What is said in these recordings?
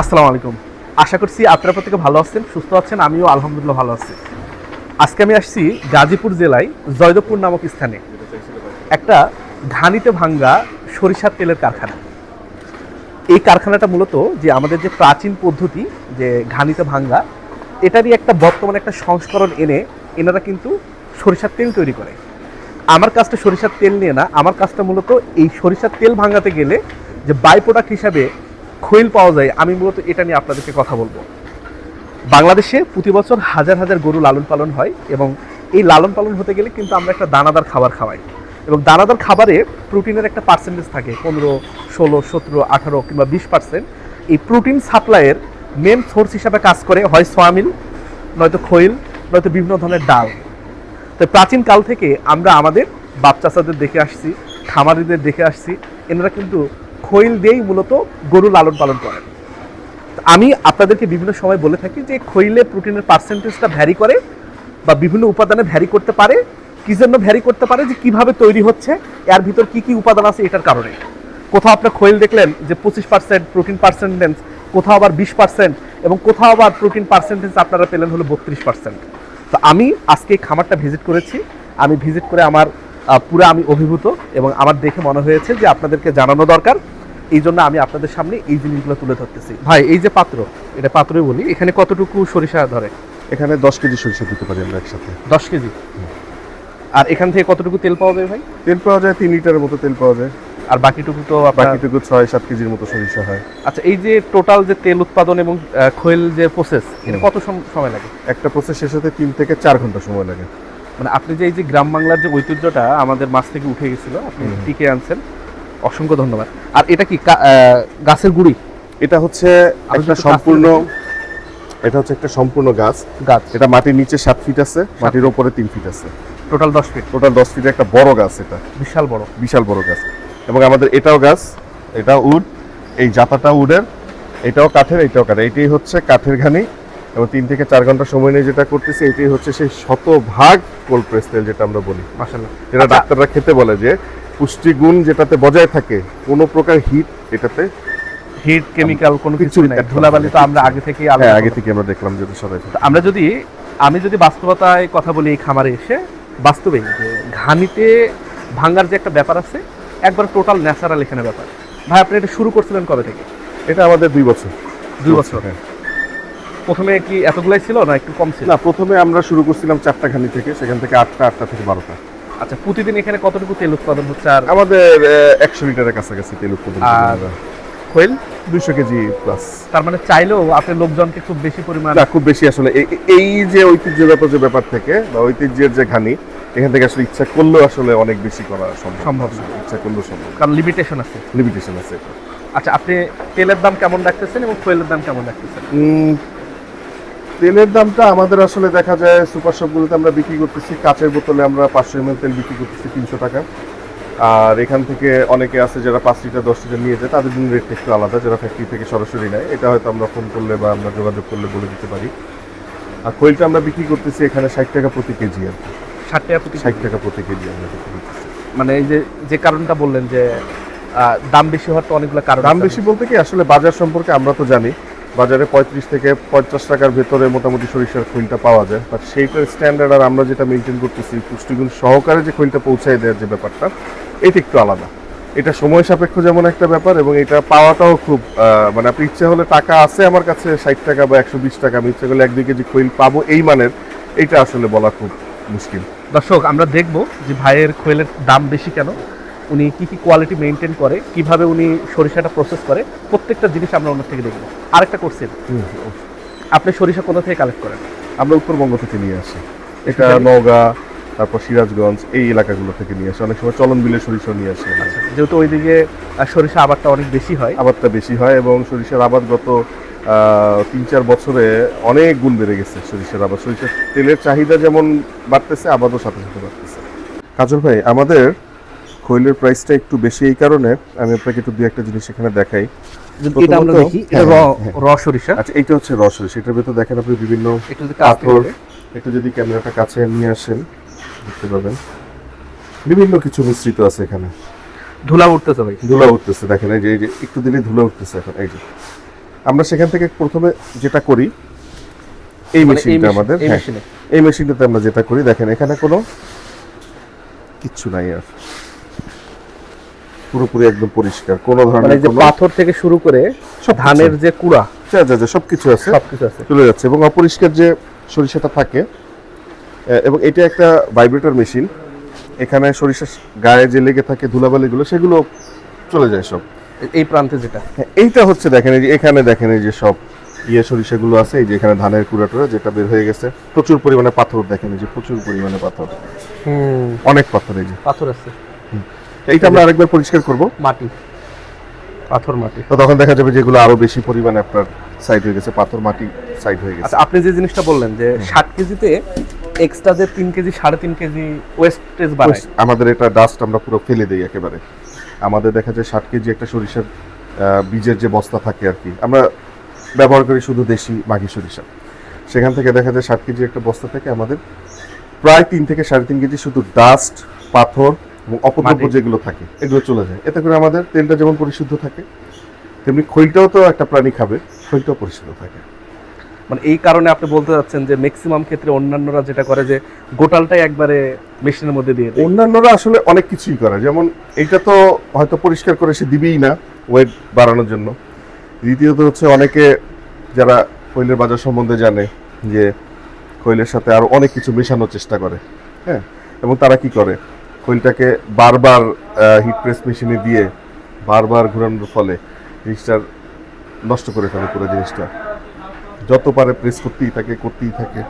আসসালামু আলাইকুম। আশা করছি আপনারা প্রত্যেকে ভালো আছেন, সুস্থ আছেন, আমিও আলহামদুলিল্লাহ ভালো আছি। আজকে আমি আসছি গাজীপুর জেলায় জয়দেবপুর নামক স্থানে। একটা ঘানিতে ভাঙ্গা সরিষার তেলের কারখানা। এই কারখানাটা মূলত যে আমাদের যে প্রাচীন পদ্ধতি যে ঘানিতে ভাঙ্গা, এটারই একটা বর্তমানে একটা সংস্করণ এনে এনারা কিন্তু সরিষার তেল তৈরি করে। আমার কাজটা সরিষার তেল নিয়ে না, আমার কাজটা মূলত এই সরিষার তেল ভাঙাতে গেলে যে বাই প্রোডাক্ট হিসাবে খৈল পাওয়া যায়, আমি মূলত এটা নিয়ে আপনাদেরকে কথা বলব। বাংলাদেশে প্রতি বছর হাজার হাজার গরু লালন পালন হয় এবং এই লালন পালন হতে গেলে কিন্তু আমরা একটা দানাদার খাবার খাওয়াই। এবং দানাদার খাবারে প্রোটিনের একটা পার্সেন্টেজ থাকে, পনেরো, ষোলো, সতেরো, আঠারো কিংবা বিশ পার্সেন্ট এই প্রোটিন সাপ্লাইয়ের মেন সোর্স হিসাবে কাজ করে হয় সোয়াবিন, নয়তো খৈল নয়তো বিভিন্ন ধরনের ডাল। তো প্রাচীন কাল থেকে আমরা আমাদের বাপ দেখে আসছি, খামারিদের দেখে আসছি, এনারা কিন্তু খৈল দিয়েই মূলত গরু লালন পালন করেন তো আমি আপনাদেরকে বিভিন্ন সময় বলে থাকি যে খৈলে প্রোটিনের পার্সেন্টেজটা ভ্যারি করে বা বিভিন্ন উপাদানে ভ্যারি করতে পারে। কি জন্য ভ্যারি করতে পারে? যে কীভাবে তৈরি হচ্ছে? এর ভিতর কি কি উপাদান আছে এটার কারণে। কোথাও আপনার খৈল দেখলেন যে পঁচিশ পার্সেন্ট প্রোটিন পার্সেন্টেজ, কোথাও আবার বিশ পার্সেন্ট এবং কোথাও আবার প্রোটিন পার্সেন্টেজ আপনারা পেলেন হলো বত্রিশ পার্সেন্ট। তো আমি আজকে এই খামারটা ভিজিট করেছি। আমি ভিজিট করে আমার পুরো আমি অভিভূত এবং আমার দেখে মনে হয়েছে যে আপনাদেরকে জানানো দরকার। এই জন্য আমি আপনাদের সামনে এই জিনিসগুলো তুলে ধরতেছি। ভাই এই যে পাত্র এটা পাত্রই বলি এখানে কতটুকু সরিষা ধরে? এখানে দশ কেজি সরিষা দিতে পারি আমরা একসাথে। দশ কেজি? আর এখান থেকে কতটুকু তেল পাওয়া যায় ভাই? তেল পাওয়া যায় তিন লিটারের মতো তেল পাওয়া যায়। আর বাকিটুকু তো বাকিটুকু ছয় সাত কেজির মতো সরিষা হয়। আচ্ছা এই যে টোটাল যে তেল উৎপাদন এবং খৈল যে প্রসেস এটা কত সময় লাগে? একটা প্রসেস শেষ হতে তিন থেকে চার ঘণ্টা সময় লাগে। মানে আপনি যে এই যে গ্রাম বাংলার যে ঐতিহ্যটা আমাদের মাছ থেকে উঠে গেছিল আপনি টিকে আনছেন অসংখ্য ধন্যবাদ। আর এটা কি গাছের গুড়ি? এটা হচ্ছে একটা সম্পূর্ণ এটা হচ্ছে একটা সম্পূর্ণ গাছ। গাছ। এটা মাটির নিচে সাত ফিট আছে মাটির ওপরে তিন ফিট আছে। টোটাল দশ ফিট টোটাল দশ ফিটের একটা বড় গাছ এটা। বিশাল বড়। বিশাল বড় গাছ। এবং আমাদের এটাও গাছ এটা উড এই জাতাটা উডের এটাও কাঠের এটাও কাঠের। এটাই হচ্ছে কাঠের ঘানি। এবং তিন থেকে চার ঘণ্টা সময় নিয়ে যেটা করতেছি এটাই হচ্ছে সেই শতভাগ কোল্ড প্রেস তেল যেটা আমরা বলি। মাশাআল্লাহ। যেটা আচ্ছা। ডাক্তাররা খেতে বলে যে পুষ্টিগুণ যেটাতে বজায় থাকে কোনো প্রকার হিট এটাতে হিট কেমিক্যাল কোনো কিছু নাই। ধুলাবালি তো আমরা আগে থেকেই হ্যাঁ আগে থেকে আমরা দেখলাম যদি সবাই আমরা যদি আমি যদি বাস্তবতায় কথা বলি এই খামারে এসে বাস্তবে ঘানিতে ভাঙ্গার যে একটা ব্যাপার আছে একবার টোটাল ন্যাচারাল এখানে ব্যাপার। ভাই আপনি এটা শুরু করছিলেন কবে থেকে? এটা আমাদের দুই বছর। দুই বছর হ্যাঁ। প্রথমে কি এতগুলাই ছিল না একটু কম ছিল? না প্রথমে আমরা শুরু করছিলাম চারটা ঘানি থেকে সেখান থেকে আটটা আটটা থেকে বারোটা। আচ্ছা প্রতিদিন এখানে কতটুকু তেল উৎপাদন হচ্ছে আর? আমাদের একশো লিটারের কাছাকাছি তেল উৎপাদন আর খৈল? দুইশো কেজি প্লাস তার মানে চাইলেও আপনি লোকজনকে খুব বেশি পরিমাণ না খুব বেশি আসলে এই- যে ঐতিহ্যগত যে ব্যাপার থেকে বা ঐতিহ্যের যে ঘানি এখান থেকে আসলে ইচ্ছা করলেও আসলে অনেক বেশি করা সম্ভব। সম্ভব ইচ্ছা করলেও সম্ভব কারণ লিমিটেশন আছে। লিমিটেশন আছে আচ্ছা আপনি তেলের দাম কেমন রাখতেছেন এবং খৈলের দাম কেমন রাখতেছেন? তেলের দামটা আমাদের আসলে দেখা যায় সুপার শপগুলোতে আমরা বিক্রি করতেছি। কাঁচের বোতলে আমরা পাঁচশো এমএল তেল বিক্রি করতেছি তিনশো টাকা। আর এখান থেকে অনেকে আছে যারা পাঁচ লিটার দশ লিটার নিয়ে যায় তাদের জন্য রেটটা একটু আলাদা যারা ফ্যাক্টরি থেকে সরাসরি নেয়। এটা হয়তো আমরা ফোন করলে বা আমরা যোগাযোগ করলে বলে দিতে পারি। আর খৈলটা আমরা বিক্রি করতেছি এখানে ষাট টাকা প্রতি কেজি আর কি। ষাট টাকা প্রতি ষাট টাকা প্রতি কেজি আমরা বিক্রি করতেছি। মানে এই যে যে কারণটা বললেন যে দাম বেশি হওয়ার তো অনেকগুলো কারণ দাম বেশি বলতে কি আসলে বাজার সম্পর্কে আমরা তো জানি। বাজারে পঁয়ত্রিশ থেকে পঞ্চাশ টাকার ভেতরে মোটামুটি সরিষার খৈলটা পাওয়া যায়। বাট সেইটার স্ট্যান্ডার্ড আর আমরা যেটা মেনটেন করতেছি, পুষ্টিগুণ সহকারে যে খৈলটা পৌঁছায় দেওয়ার যে ব্যাপারটা, এটা একটু আলাদা। এটা সময় সাপেক্ষ যেমন একটা ব্যাপার এবং এটা পাওয়াটাও খুব মানে আপনি ইচ্ছে হলে টাকা আছে আমার কাছে ষাট টাকা বা একশো বিশ টাকা, আমি ইচ্ছে করলে এক দুই কেজি খৈল পাবো এই মানের এইটা আসলে বলা খুব মুশকিল। দর্শক, আমরা দেখব যে ভাইয়ের খৈলের দাম বেশি কেন। উনি কি কি কোয়ালিটি মেনটেন করে কীভাবে উনি সরিষাটা প্রসেস করে প্রত্যেকটা জিনিস আমরা ওনার থেকে দেখব। আরেকটা করছেন আপনি সরিষা কোথা থেকে কালেক্ট করেন? আমরা উত্তরবঙ্গ থেকে নিয়ে আসি। এটা। নওগাঁ তারপর সিরাজগঞ্জ এই এলাকাগুলো থেকে নিয়ে আসি। অনেক সময় চলন বিলে সরিষা নিয়ে আসি। আচ্ছা যেহেতু ওইদিকে সরিষা আবারটা অনেক বেশি হয়। আবাদটা বেশি হয় এবং সরিষার আবাদ গত তিন চার বছরে অনেক গুণ বেড়ে গেছে সরিষার আবাদ। সরিষার তেলের চাহিদা যেমন বাড়তেছে আবাদও সাথে সাথে বাড়তেছে। কাজল ভাই আমাদের খৈলের প্রাইসটা একটু বেশি এই কারণে আমি আপনাকে একটু দু একটা জিনিস এখানে দেখাই। এটা আমরা দেখি এটা হ্যাঁ, র হ্যাঁ। সরিষা। আচ্ছা এইটা হচ্ছে রস সরিষা এটার ভেতর দেখেন আপনি বিভিন্ন পাথর। একটু যদি ক্যামেরাটা কাছে নিয়ে আসেন দেখতে পাবেন। বিভিন্ন কিছু মিশ্রিত আছে এখানে। ধুলা উঠতেছে ভাই। ধুলা উঠতেছে দেখেন এই যে একটু দিলে ধুলা উঠতেছে এখন এই যে। আমরা সেখান থেকে প্রথমে যেটা করি এই মানে মেশিনটা আমাদের এই হ্যাঁ, এই মেশিনটাতে আমরা যেটা করি দেখেন এখানে কোনো কিচ্ছু নাই আর। পুরোপুরি একদম পরিষ্কার কোনো মানে ধরনের যে পাথর থেকে শুরু করে। ধানের যে কুড়া যা সবকিছু আছে সবকিছু আছে। চলে যাচ্ছে এবং অপরিষ্কার যে সরিষাটা থাকে এবং এটা একটা ভাইব্রেটর মেশিন এখানে সরিষার গায়ে যে লেগে থাকে ধুলাবালিগুলো সেগুলো চলে যায় সব। এই প্রান্তে যেটা। হ্যাঁ, এইটা হচ্ছে দেখেন এই যে এখানে দেখেন এই যে সব ইয়ে সরিষাগুলো আছে এই যে এখানে ধানের কুড়াটুরা যেটা বের হয়ে গেছে প্রচুর পরিমাণে পাথর দেখেন এই যে প্রচুর পরিমাণে পাথর। হুম। অনেক পাথর এই যে। পাথর আছে। এইটা আমরা আরেকবার পরিষ্কার করব। মাটি। পাথর মাটি। তো তখন দেখা যাবে যেগুলো আরও বেশি পরিমাণে আপনার সাইড হয়ে গেছে পাথর মাটি সাইড হয়ে গেছে। আচ্ছা আপনি যে জিনিসটা বললেন যে ষাট কেজিতে এক্সট্রা যে তিন কেজি সাড়ে তিন কেজি ওয়েস্টেজ বাড়ায় আমাদের এটা ডাস্ট আমরা পুরো ফেলে দিই একেবারে। আমাদের দেখা যায় ষাট কেজি একটা সরিষার বীজের যে বস্তা থাকে আর কি আমরা ব্যবহার করি শুধু দেশি মাঘি সরিষা। সেখান থেকে দেখা যায় ষাট কেজি একটা বস্তা থেকে আমাদের প্রায় তিন থেকে সাড়ে তিন কেজি শুধু ডাস্ট পাথর এবং অপদ্রব্য যেগুলো থাকে এগুলো চলে যায়। এতে করে আমাদের তেলটা যেমন পরিশুদ্ধ থাকে তেমনি খৈলটাও তো একটা প্রাণী খাবে খৈলটাও পরিশুদ্ধ থাকে। মানে এই কারণে আপনি বলতে যাচ্ছেন যে ম্যাক্সিমাম ক্ষেত্রে অন্যান্যরা যেটা করে যে গোটালটাই একবারে মেশিনের মধ্যে দিয়ে অন্যান্যরা আসলে অনেক কিছুই করে। যেমন এটা তো হয়তো পরিষ্কার করে সে দিবেই না ওয়েট বাড়ানোর জন্য। দ্বিতীয়ত হচ্ছে অনেকে যারা কৈলের বাজার সম্বন্ধে জানে যে কৈলের সাথে আরও অনেক কিছু মেশানোর চেষ্টা করে হ্যাঁ? এবং তারা কি করে? কৈলটাকে বারবার হিট প্রেস মেশিনে দিয়ে বারবার ঘোরানোর ফলে জিনিসটার নষ্ট করে ফেলে পুরো জিনিসটা। যত পারে প্রেস করতেই থাকে করতেই থাকে।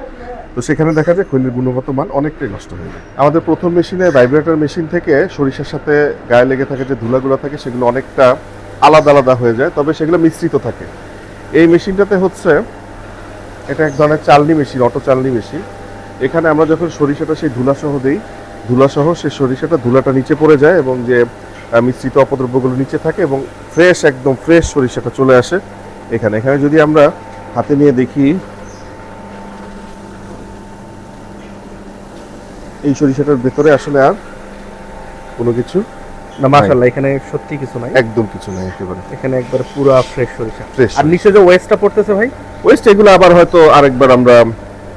তো সেখানে দেখা যায় খৈলের গুণগত মান অনেকটাই নষ্ট হয়ে যায়। আমাদের প্রথম মেশিনে ভাইব্রেটার মেশিন থেকে সরিষার সাথে গায়ে লেগে থাকে যে ধুলাগুলো থাকে, সেগুলো অনেকটা আলাদা আলাদা হয়ে যায়, তবে সেগুলো মিশ্রিত থাকে। এই মেশিনটাতে হচ্ছে, এটা এক ধরনের চালনি মেশিন অটো চালনি মেশিন এখানে আমরা যখন সরিষাটা সেই ধুলাসহ দিই ধুলাসহ সেই সরিষাটা ধুলাটা নিচে পড়ে যায় এবং যে মিশ্রিত অপদ্রব্যগুলো নিচে থাকে এবং ফ্রেশ একদম ফ্রেশ সরিষাটা চলে আসে এখানে। এখানে যদি আমরা হাতে নিয়ে দেখি এই সরিষাটার ভেতরে আসলে আর কোনো কিছু না মাশাআল্লাহ এখানে সত্যি কিছু নাই। একদম কিছু নাই একেবারে। এখানে একবারে পুরো ফ্রেশ সরিষা। ফ্রেশ আর নিচে যে ওয়েস্টটা পড়তেছে ভাই? ওয়েস্ট এগুলো আবার হয়তো আরেকবার আমরা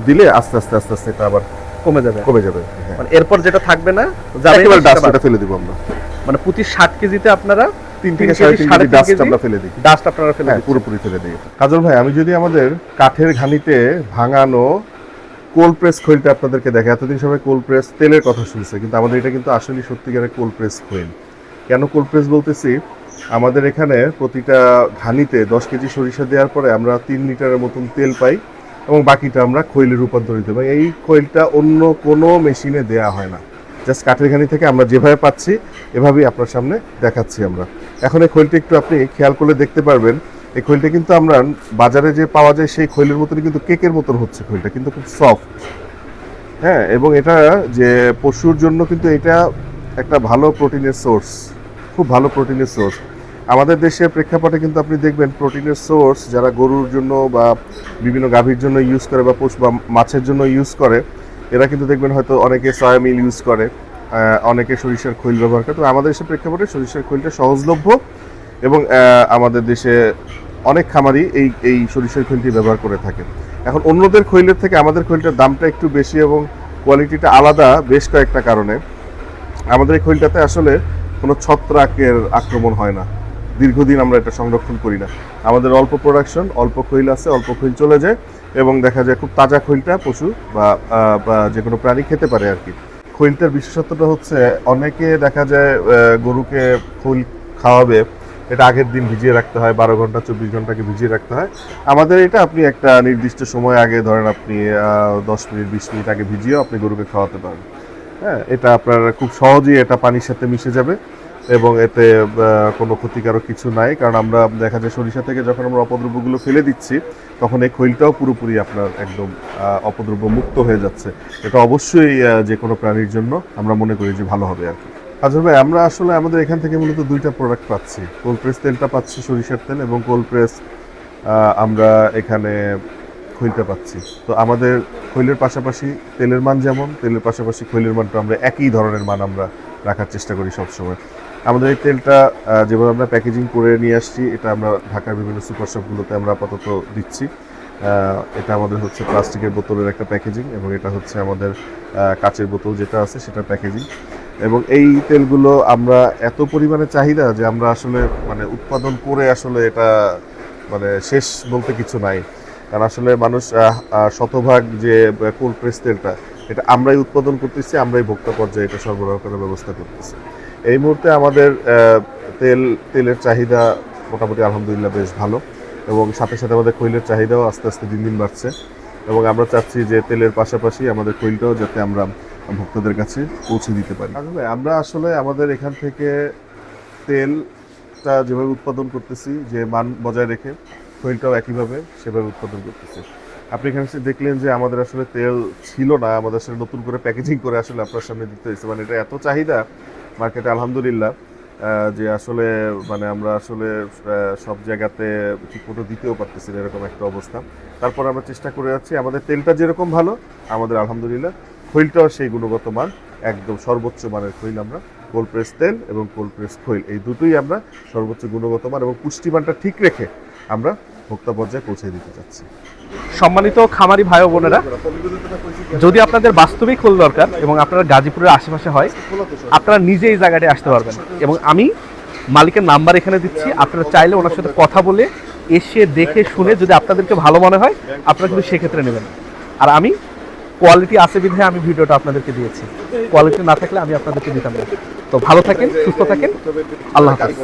দিলে আস্তে আস্তে আস্তে আস্তে এটা আবার কমে যাবে। কমে যাবে হ্যাঁ। মানে এরপর যেটা থাকবে না যাবে একেবারে না, সেটা ডাস্ট বাদ। এটা ফেলে দিব আমরা। মানে প্রতি ষাট কেজিতে আপনারা তিন থেকে সাড়ে তিন কেজি ডাস্ট আমরা ফেলে দিই। ডাস্ট আপনারা ফেলে হ্যাঁ দিচ্ছেন। পুরোপুরি ফেলে দিই। কাজল ভাই আমি যদি আমাদের কাঠের ঘানিতে ভাঙানো কোল প্রেস খৈলটা আপনাদেরকে দেখে এতদিন সবাই কোল প্রেস তেলের কথা শুনছে কিন্তু আমাদের এটা কিন্তু আসলে সত্যিকারের কোল প্রেস খৈল কেন কোল প্রেস বলতেছি? আমাদের এখানে প্রতিটা ঘানিতে দশ কেজি সরিষা দেওয়ার পরে আমরা তিন লিটারের মতন তেল পাই। এবং বাকিটা আমরা খৈলে রূপান্তরিত পাই এই খৈলটা অন্য কোনো মেশিনে দেয়া হয় না। জাস্ট কাঠের ঘানি থেকে আমরা যেভাবে পাচ্ছি, এভাবেই আপনার সামনে দেখাচ্ছি আমরা। এখন এই খৈলটা একটু আপনি খেয়াল করলে দেখতে পারবেন, এই খৈলটা কিন্তু আমরা বাজারে যে পাওয়া যায় সেই খৈলের মতনই কিন্তু কেকের মতন হচ্ছে খৈলটা কিন্তু খুব সফট হ্যাঁ এবং এটা যে পশুর জন্য কিন্তু এটা একটা ভালো প্রোটিনের সোর্স খুব ভালো প্রোটিনের সোর্স আমাদের দেশের প্রেক্ষাপটে কিন্তু আপনি দেখবেন প্রোটিনের সোর্স যারা গরুর জন্য বা বিভিন্ন গাভীর জন্য ইউজ করে বা পশু বা মাছের জন্য ইউজ করে, এরা কিন্তু দেখবেন হয়তো অনেকে সয়া মিল ইউজ করে অনেকে সরিষার খৈল ব্যবহার করে। তো আমাদের দেশের প্রেক্ষাপটে সরিষার খৈলটা সহজলভ্য এবং আমাদের দেশে অনেক খামারই এই এই সরিষার খৈলটি ব্যবহার করে থাকে। এখন অন্যদের খৈলের থেকে আমাদের খৈলটার দামটা একটু বেশি এবং কোয়ালিটিটা আলাদা বেশ কয়েকটা কারণে। আমাদের এই খৈলটাতে আসলে কোনো ছত্রাকের আক্রমণ হয় না। দীর্ঘদিন আমরা এটা সংরক্ষণ করি না। আমাদের অল্প প্রোডাকশন অল্প খৈল আছে, অল্প খৈল চলে যায় এবং দেখা যায় খুব তাজা খৈলটা পশু বা যে কোনো প্রাণী খেতে পারে আর কি। খৈলটার বিশেষত্বটা হচ্ছে অনেকে দেখা যায় গরুকে খৈল খাওয়াবে, এটা আগের দিন ভিজিয়ে রাখতে হয়, বারো ঘণ্টা, চব্বিশ ঘন্টাকে ভিজিয়ে রাখতে হয়। আমাদের এটা আপনি একটা নির্দিষ্ট সময় আগে ধরেন আপনি দশ মিনিট, বিশ মিনিট আগে ভিজিয়েও আপনি গরুকে খাওয়াতে পারেন। হ্যাঁ এটা আপনার খুব সহজেই এটা পানির সাথে মিশে যাবে। এবং এতে কোনো ক্ষতিকারক কিছু নাই। কারণ আমরা দেখা যায় সরিষা থেকে যখন আমরা অপদ্রব্যগুলো ফেলে দিচ্ছি, তখন এই খৈলটাও পুরোপুরি আপনার একদম অপদ্রব্য মুক্ত হয়ে যাচ্ছে। এটা অবশ্যই যে কোনো প্রাণীর জন্য আমরা মনে করি যে ভালো হবে আর কি। আজর ভাই, আমরা আসলে আমাদের এখান থেকে মূলত দুইটা প্রোডাক্ট পাচ্ছি। কোল্ড প্রেস তেলটা পাচ্ছি, সরিষার তেল এবং কোল্ড প্রেস আমরা এখানে খৈলটা পাচ্ছি। তো আমাদের খৈলের পাশাপাশি তেলের মান যেমন, তেলের পাশাপাশি খৈলের মানটা আমরা একই ধরনের মান আমরা রাখার চেষ্টা করি সবসময়। আমাদের এই তেলটা যেভাবে আমরা প্যাকেজিং করে নিয়ে আসছি, এটা আমরা ঢাকার বিভিন্ন সুপার শপগুলোতে আমরা আপাতত দিচ্ছি। এটা আমাদের হচ্ছে প্লাস্টিকের বোতলের একটা প্যাকেজিং এবং এটা হচ্ছে আমাদের কাচের বোতল যেটা আছে সেটা প্যাকেজিং এবং এই তেলগুলো আমরা এত পরিমাণে চাহিদা যে আমরা আসলে মানে উৎপাদন করে আসলে এটা মানে শেষ বলতে কিছু নাই। কারণ আসলে মানুষ শতভাগ যে কোল্ড প্রেস তেলটা, এটা আমরাই উৎপাদন করতেছি, আমরাই ভোক্তা পর্যায়ে এটা সরবরাহ করার ব্যবস্থা করতেছি। এই মুহূর্তে আমাদের তেল, তেলের চাহিদা মোটামুটি আলহামদুলিল্লাহ বেশ ভালো এবং সাথে সাথে আমাদের খৈলের চাহিদাও আস্তে আস্তে দিন দিন বাড়ছে এবং আমরা চাচ্ছি যে তেলের পাশাপাশি আমাদের খৈলটাও যাতে আমরা ভক্তদের কাছে পৌঁছে দিতে পারি। আমরা আসলে আমাদের এখান থেকে তেলটা যেভাবে উৎপাদন করতেছি, যে মান বজায় রেখে খৈলটাও একইভাবে সেভাবে উৎপাদন করতেছি। আপনি এখানে এসে দেখলেন যে আমাদের আসলে তেল ছিল না, আমাদের আসলে নতুন করে প্যাকেজিং করে আসলে আপনার সামনে দিতে হয়েছে। মানে এটা এত চাহিদা মার্কেটে আলহামদুলিল্লাহ। যে আসলে মানে আমরা আসলে সব জায়গাতে ঠিকমতো দিতেও পারতেছি না এরকম একটা অবস্থা। তারপর আমরা চেষ্টা করে যাচ্ছি, আমাদের তেলটা যেরকম ভালো, আমাদের আলহামদুলিল্লাহ খৈলটাও সেই গুণগত মান, একদম সর্বোচ্চ মানের খৈল আমরা, কোল্ড প্রেস তেল এবং কোল্ড প্রেস খৈল, এই দুটোই আমরা সর্বোচ্চ গুণগত মান এবং পুষ্টিমানটা ঠিক রেখে আমরা ভোক্তা পর্যায়ে পৌঁছে দিতে চাচ্ছি। সম্মানিত খামারি ভাই বোনেরা, যদি আপনাদের বাস্তবিক খোল দরকার এবং আপনারা গাজীপুরের আশেপাশে হয়, আপনারা নিজে এই জায়গাটায় আসতে পারবেন। এবং আমি মালিকের নাম্বার এখানে দিচ্ছি, আপনারা চাইলে ওনার সাথে কথা বলে এসে দেখে শুনে যদি আপনাদেরকে ভালো মনে হয়, আপনারা কিন্তু সেক্ষেত্রে নেবেন। আর আমি কোয়ালিটি আছে বিধে আমি ভিডিওটা আপনাদেরকে দিয়েছি। কোয়ালিটি না থাকলে আমি আপনাদেরকে দিতাম না। তো ভালো থাকেন, সুস্থ থাকেন। আল্লাহ হাফেজ।